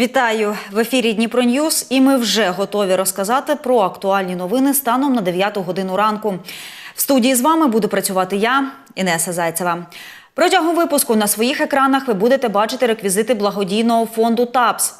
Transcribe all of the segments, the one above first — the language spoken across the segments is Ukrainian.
Вітаю в ефірі Дніпро Ньюс, і ми вже готові розказати про актуальні новини станом на 9 годину ранку. В студії з вами буду працювати я, Інеса Зайцева. Протягом випуску на своїх екранах ви будете бачити реквізити благодійного фонду ТАПС.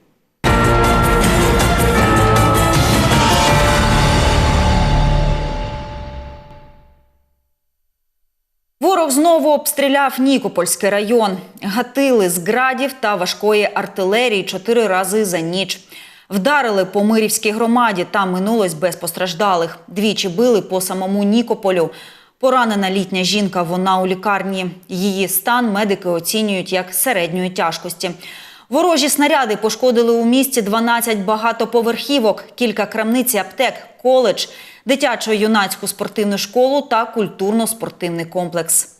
Ворог знову обстріляв Нікопольський район. Гатили з градів та важкої артилерії чотири рази за ніч. Вдарили по Мирівській громаді, там минулось без постраждалих. Двічі били по самому Нікополю. Поранена літня жінка, вона у лікарні. Її стан медики оцінюють як середньої тяжкості. Ворожі снаряди пошкодили у місті 12 багатоповерхівок, кілька крамниць аптек, коледж, дитячо-юнацьку спортивну школу та культурно-спортивний комплекс.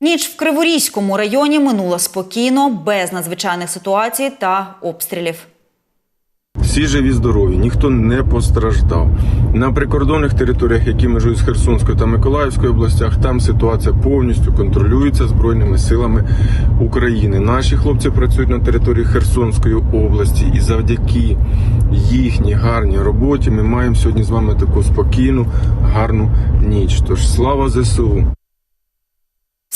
Ніч в Криворізькому районі минула спокійно, без надзвичайних ситуацій та обстрілів. Всі живі здорові, ніхто не постраждав. На прикордонних територіях, які межують з Херсонською та Миколаївською областях, там ситуація повністю контролюється збройними силами України. Наші хлопці працюють на території Херсонської області, і завдяки їхній гарній роботі ми маємо сьогодні з вами таку спокійну, гарну ніч. Тож слава ЗСУ!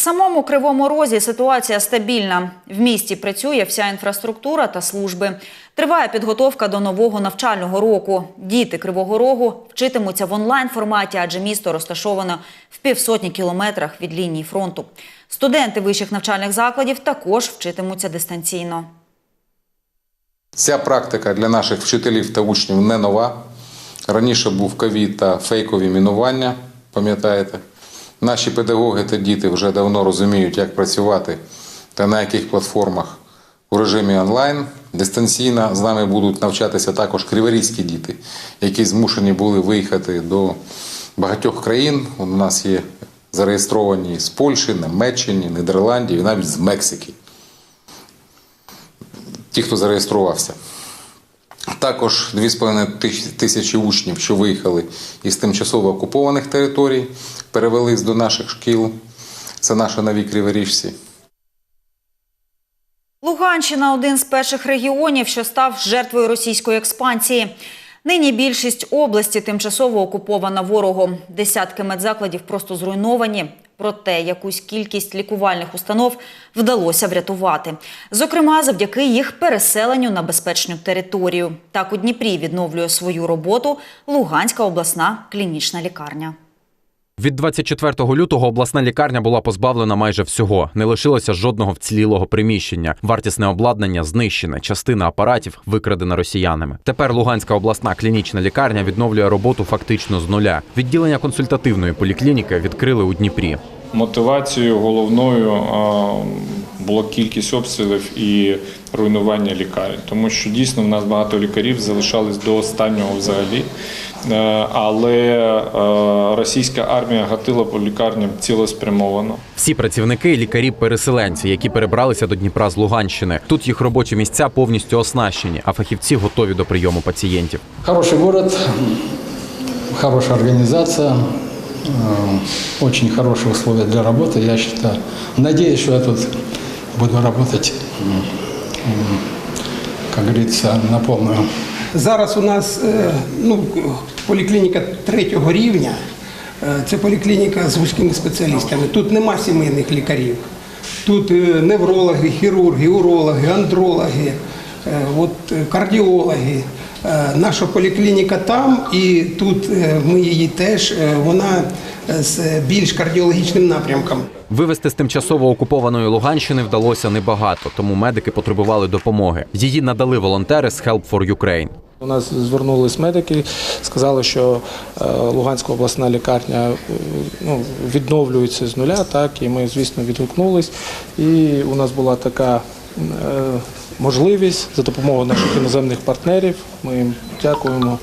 Самому Кривому Розі ситуація стабільна. В місті працює вся інфраструктура та служби. Триває підготовка до нового навчального року. Діти Кривого Рогу вчитимуться в онлайн форматі, адже місто розташовано в півсотні кілометрах від лінії фронту. Студенти вищих навчальних закладів також вчитимуться дистанційно. Ця практика для наших вчителів та учнів не нова. Раніше був ковід та фейкові мінування, пам'ятаєте? Наші педагоги та діти вже давно розуміють, як працювати та на яких платформах у режимі онлайн. Дистанційно з нами будуть навчатися також криворізькі діти, які змушені були виїхати до багатьох країн. У нас є зареєстровані з Польщі, Німеччини, Нідерландів і навіть з Мексики. Ті, хто зареєструвався. Також 2,5 тисячі учнів, що виїхали із тимчасово окупованих територій, перевелись до наших шкіл. Це наша нові криворіжці. Луганщина один з перших регіонів, що став жертвою російської експансії. Нині більшість області тимчасово окупована ворогом. Десятки медзакладів просто зруйновані. Проте якусь кількість лікувальних установ вдалося врятувати. Зокрема, завдяки їх переселенню на безпечну територію. Так у Дніпрі відновлює свою роботу Луганська обласна клінічна лікарня. Від 24 лютого обласна лікарня була позбавлена майже всього. Не лишилося жодного вцілілого приміщення. Вартісне обладнання знищене, частина апаратів викрадена росіянами. Тепер Луганська обласна клінічна лікарня відновлює роботу фактично з нуля. Відділення консультативної поліклініки відкрили у Дніпрі. Мотивацією головною була кількість обстрілів і руйнування лікарень, тому що дійсно в нас багато лікарів залишались до останнього взагалі. Е, Але е, російська армія гатила по лікарням цілеспрямовано. Всі працівники лікарі-переселенці, які перебралися до Дніпра з Луганщини. Тут їх робочі місця повністю оснащені, а фахівці готові до прийому пацієнтів. Хороший город, хорошая организация, э, очень хорошие условия для работы. Я считаю, надеюсь, что я тут буду работать, как говорится, на полную. Зараз у нас е, ну, поліклініка третього рівня. Е, Це поліклініка з вузькими спеціалістами. Тут нема сімейних лікарів. Тут е, неврологи, хірурги, урологи, андрологи, от, кардіологи. Наша поліклініка там, і тут ми її теж, вона з більш кардіологічним напрямком. Вивезти з тимчасово окупованої Луганщини вдалося небагато, тому медики потребували допомоги. Її надали волонтери з Help for Ukraine. У нас звернулись медики, сказали, що е, Луганська обласна лікарня е, ну, відновлюється з нуля, так, і ми, звісно, відгукнулись. І у нас була така е, можливість за допомогою наших іноземних партнерів. Ми їм дякуємо.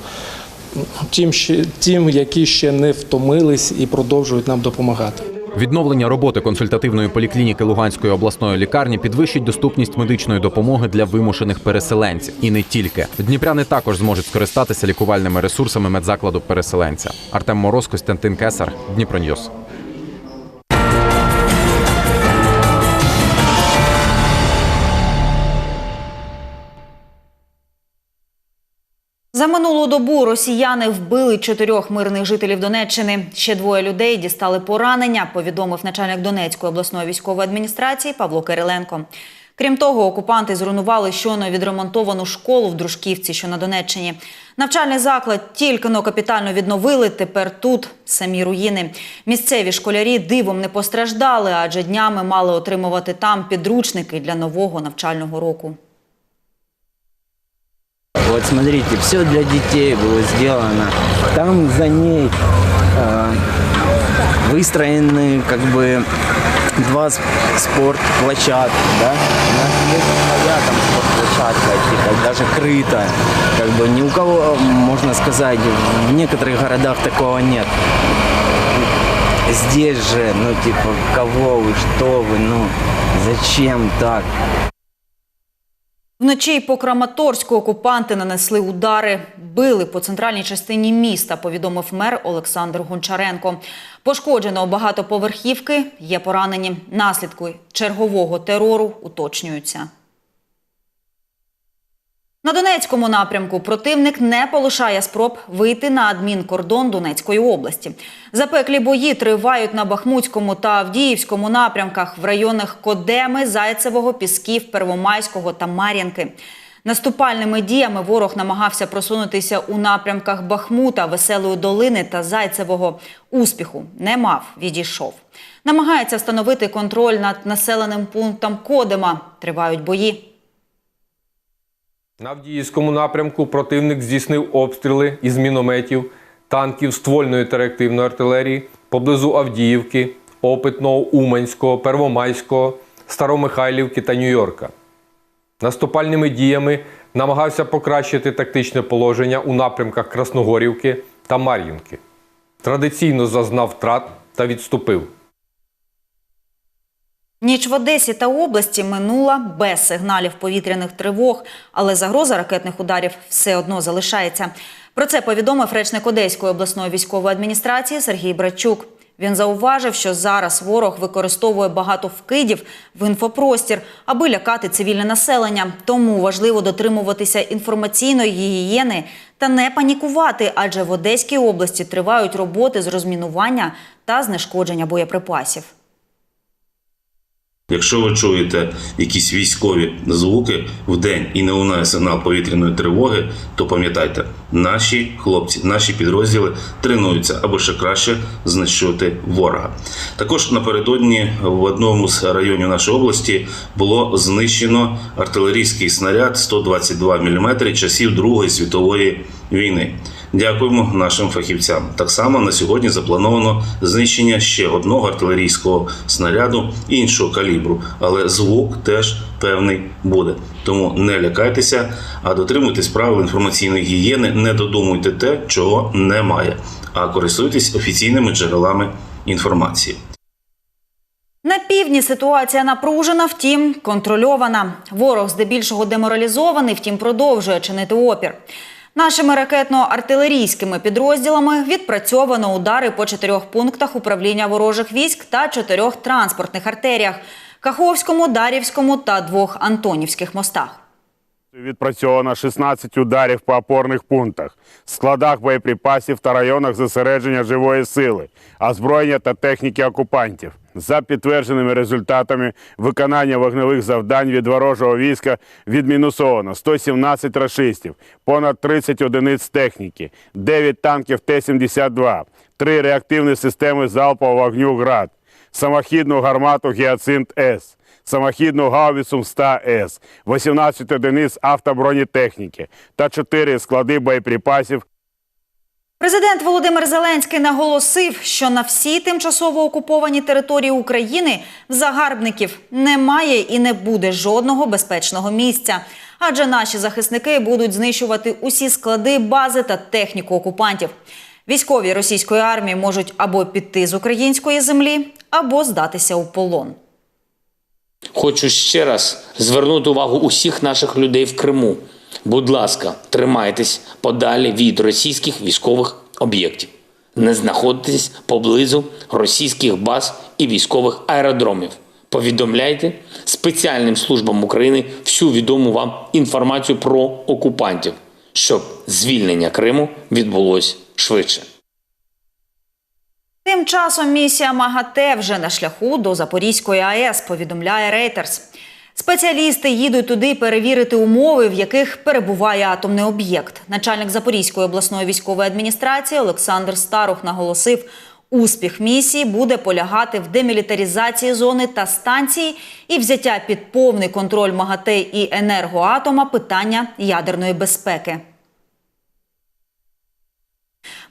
Тим, тим, які ще не втомились і продовжують нам допомагати. Відновлення роботи консультативної поліклініки Луганської обласної лікарні підвищить доступність медичної допомоги для вимушених переселенців. І не тільки дніпряни також зможуть скористатися лікувальними ресурсами медзакладу переселенця. Артем Мороз, Костянтин Кесар, Дніпроньюз. За минулу добу росіяни вбили чотирьох мирних жителів Донеччини. Ще двоє людей дістали поранення, повідомив начальник Донецької обласної військової адміністрації Павло Кириленко. Крім того, окупанти зруйнували щойно відремонтовану школу в Дружківці, що на Донеччині. Навчальний заклад тільки но капітально відновили. Тепер тут самі руїни. Місцеві школярі дивом не постраждали, адже днями мали отримувати там підручники для нового навчального року. Вот смотрите, все для детей было сделано. Там за ней э, выстроены как бы два спортплощадки, да. У нас есть своя там спортплощадка, типа, даже крытая. Как бы ни у кого, можно сказать, в некоторых городах такого нет. Здесь же, ну типа, кого вы, что вы, ну зачем так? Вночі по Краматорську окупанти нанесли удари, били по центральній частині міста, повідомив мер Олександр Гончаренко. Пошкоджено багатоповерхівки, є поранені. Наслідки чергового терору уточнюються. На Донецькому напрямку противник не полишає спроб вийти на адмінкордон Донецької області. Запеклі бої тривають на Бахмутському та Авдіївському напрямках в районах Кодеми, Зайцевого, Пісків, Первомайського та Мар'янки. Наступальними діями ворог намагався просунутися у напрямках Бахмута, Веселої долини та Зайцевого. Успіху не мав, відійшов. Намагається встановити контроль над населеним пунктом Кодема. Тривають бої. На Авдіївському напрямку противник здійснив обстріли із мінометів, танків ствольної та реактивної артилерії поблизу Авдіївки, Опитного, Уманського, Первомайського, Старомихайлівки та Нью-Йорка. Наступальними діями намагався покращити тактичне положення у напрямках Красногорівки та Мар'їнки. Традиційно зазнав втрат та відступив. Ніч в Одесі та області минула без сигналів повітряних тривог, але загроза ракетних ударів все одно залишається. Про це повідомив речник Одеської обласної військової адміністрації Сергій Братчук. Він зауважив, що зараз ворог використовує багато вкидів в інфопростір, аби лякати цивільне населення. Тому важливо дотримуватися інформаційної гігієни та не панікувати, адже в Одеській області тривають роботи з розмінування та знешкодження боєприпасів. Якщо ви чуєте якісь військові звуки в день і не лунає сигнал повітряної тривоги, то пам'ятайте, наші хлопці, наші підрозділи тренуються, аби ще краще знищувати ворога. Також напередодні в одному з районів нашої області було знищено артилерійський снаряд 122 мм часів Другої світової війни. Дякуємо нашим фахівцям. Так само на сьогодні заплановано знищення ще одного артилерійського снаряду іншого калібру, але звук теж певний буде. Тому не лякайтеся, а дотримуйтесь правил інформаційної гігієни, не додумуйте те, чого немає, а користуйтесь офіційними джерелами інформації. На півдні ситуація напружена, втім контрольована. Ворог здебільшого деморалізований, втім продовжує чинити опір. Нашими ракетно-артилерійськими підрозділами відпрацьовано удари по чотирьох пунктах управління ворожих військ та чотирьох транспортних артеріях – Каховському, Дарівському та двох Антонівських мостах. Відпрацьовано 16 ударів по опорних пунктах, складах боєприпасів та районах зосередження живої сили, озброєння та техніки окупантів. За підтвердженими результатами виконання вогневих завдань від ворожого війська відмінусовано 117 рашистів, понад 30 одиниць техніки, 9 танків Т-72, 3 реактивні системи залпового вогню «Град», самохідну гармату «Гіацинт-С», самохідну гаубицю МСТА-С, 18 одиниць автобронетехніки та 4 склади боєприпасів Президент Володимир Зеленський наголосив, що на всій тимчасово окупованій території України в загарбників немає і не буде жодного безпечного місця. Адже наші захисники будуть знищувати усі склади, бази та техніку окупантів. Військові російської армії можуть або піти з української землі, або здатися у полон. Хочу ще раз звернути увагу усіх наших людей в Криму. Будь ласка, тримайтесь подалі від російських військових об'єктів. Не знаходитесь поблизу російських баз і військових аеродромів. Повідомляйте спеціальним службам України всю відому вам інформацію про окупантів, щоб звільнення Криму відбулось швидше. Тим часом місія МАГАТЕ вже на шляху до Запорізької АЕС, повідомляє Рейтерс. Спеціалісти їдуть туди перевірити умови, в яких перебуває атомний об'єкт. Начальник Запорізької обласної військової адміністрації Олександр Старух наголосив, успіх місії буде полягати в демілітаризації зони та станції і взяття під повний контроль МАГАТЕ і енергоатома питання ядерної безпеки.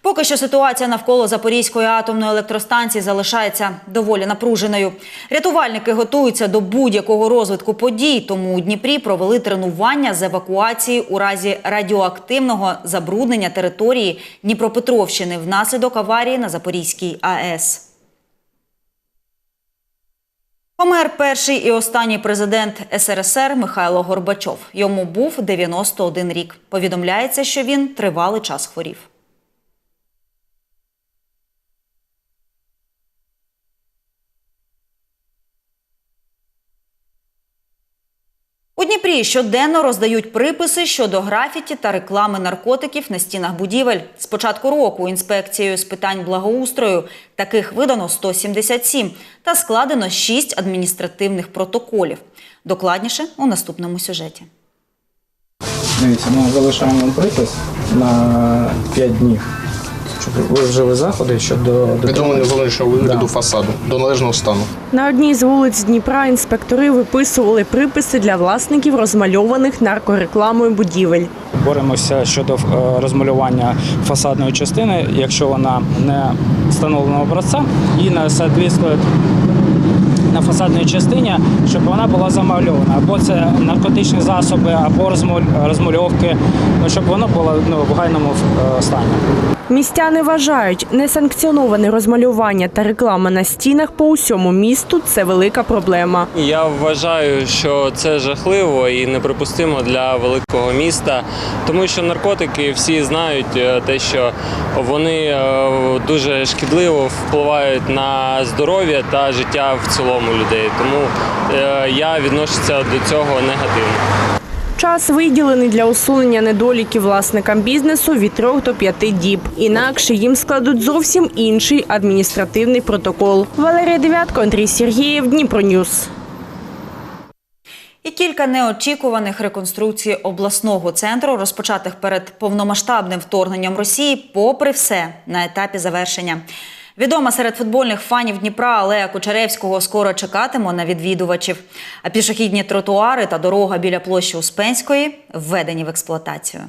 Поки що ситуація навколо Запорізької атомної електростанції залишається доволі напруженою. Рятувальники готуються до будь-якого розвитку подій, тому у Дніпрі провели тренування з евакуації у разі радіоактивного забруднення території Дніпропетровщини внаслідок аварії на Запорізькій АЕС. Помер перший і останній президент СРСР Михайло Горбачов. Йому був 91 рік. Повідомляється, що він тривалий час хворів. У Дніпрі щоденно роздають приписи щодо графіті та реклами наркотиків на стінах будівель. З початку року інспекцією з питань благоустрою таких видано 177 та складено 6 адміністративних протоколів. Докладніше у наступному сюжеті. Дивіться, ми залишаємо припис на 5 днів. Вжили заходи щодо Відновлення зовнішнього вигляду Да. фасаду до належного стану. На одній з вулиць Дніпра інспектори виписували приписи для власників розмальованих наркорекламою будівель. боремося щодо е, розмалювання фасадної частини, якщо вона не встановленого образця і не соответствує на фасадній частині, щоб вона була замальована. Або це наркотичні засоби, або розмаль- розмальовки, ну, щоб воно було ну, в гайному е, стані. Містяни вважають, несанкціоноване розмалювання та реклама на стінах по усьому місту це велика проблема. Я вважаю, що це жахливо і неприпустимо для великого міста, тому що наркотики всі знають е, те, що вони е, дуже шкідливо впливають на здоров'я та життя в цілому людей. Тому е, я відношуся до цього негативно. Час виділений для усунення недоліків власникам бізнесу від 3 до 5 діб. Інакше їм складуть зовсім інший адміністративний протокол. Валерія Дев'ятко, Андрій Сергієв, Дніпроньюз. І кілька неочікуваних реконструкцій обласного центру, розпочатих перед повномасштабним вторгненням Росії, попри все, на етапі завершення. Відома серед футбольних фанів Дніпра Алея Кучеревського скоро чекатиме на відвідувачів. А пішохідні тротуари та дорога біля площі Успенської введені в експлуатацію.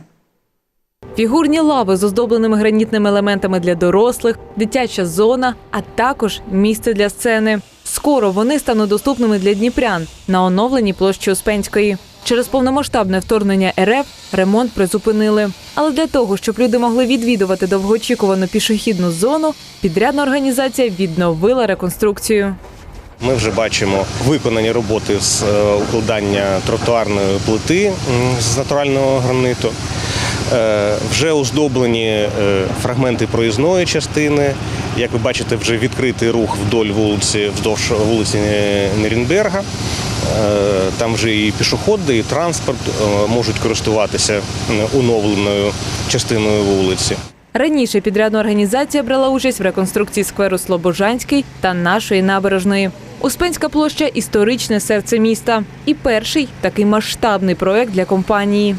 Фігурні лави з оздобленими гранітними елементами для дорослих, дитяча зона, а також місце для сцени. Скоро вони стануть доступними для дніпрян на оновленій площі Успенської. Через повномасштабне вторгнення РФ ремонт призупинили. Але для того, щоб люди могли відвідувати довгоочікувану пішохідну зону, підрядна організація відновила реконструкцію. Ми вже бачимо виконані роботи з е, укладання тротуарної плити з натурального граниту. Е, Вже оздоблені е, фрагменти проїзної частини. Як ви бачите, вже відкритий рух вдоль вулиці, вздовж вулиці Нерінберга. Е, Там вже і пішоходи, і транспорт е, можуть користуватися м, оновленою частиною вулиці. Раніше підрядна організація брала участь в реконструкції скверу Слобожанський та нашої набережної. Успенська площа історичне серце міста. І перший такий масштабний проект для компанії.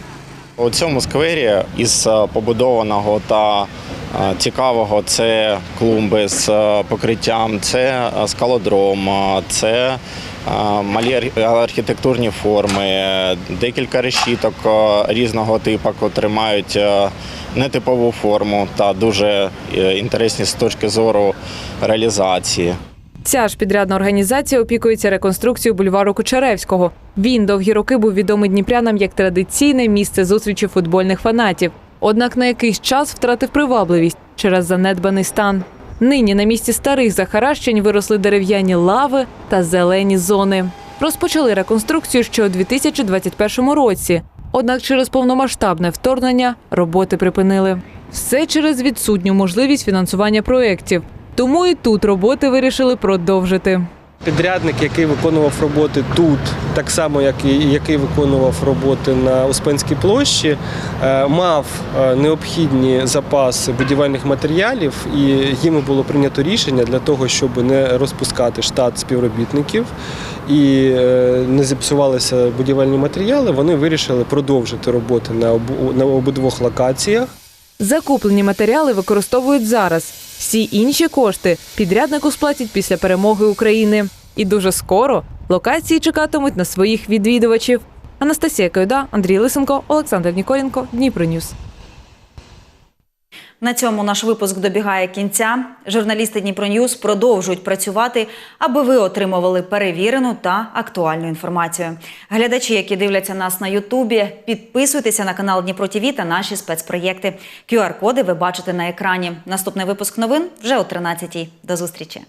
У цьому сквері із е, побудованого та е, цікавого це клумби з е, покриттям, це е, скалодром, е, це малі архітектурні форми, декілька решіток різного типу, котрі мають нетипову форму та дуже інтересні з точки зору реалізації. Ця ж підрядна організація опікується реконструкцією бульвару Кучеревського. Він довгі роки був відомий дніпрянам як традиційне місце зустрічі футбольних фанатів. Однак на якийсь час втратив привабливість через занедбаний стан. Нині на місці старих захаращень виросли дерев'яні лави та зелені зони. Розпочали реконструкцію ще у 2021 році. Однак через повномасштабне вторгнення роботи припинили. Все через відсутню можливість фінансування проєктів. Тому і тут роботи вирішили продовжити. Підрядник, який виконував роботи тут, так само як і який виконував роботи на Успенській площі, е, мав е, необхідні запаси будівельних матеріалів, і їм було прийнято рішення для того, щоб не розпускати штат співробітників і е, не зіпсувалися будівельні матеріали. Вони вирішили продовжити роботи на обидвох локаціях. Закуплені матеріали використовують зараз. Всі інші кошти підряднику сплатять після перемоги України. І дуже скоро локації чекатимуть на своїх відвідувачів. Анастасія Кайда, Андрій Лисенко, Олександр Ніколенко, Дніпро Ньюс. На цьому наш випуск добігає кінця. Журналісти Дніпро Ньюс продовжують працювати, аби ви отримували перевірену та актуальну інформацію. Глядачі, які дивляться нас на Ютубі, підписуйтеся на канал Дніпро ТІВІ та наші спецпроєкти. QR-коди ви бачите на екрані. Наступний випуск новин вже о 13-й. До зустрічі.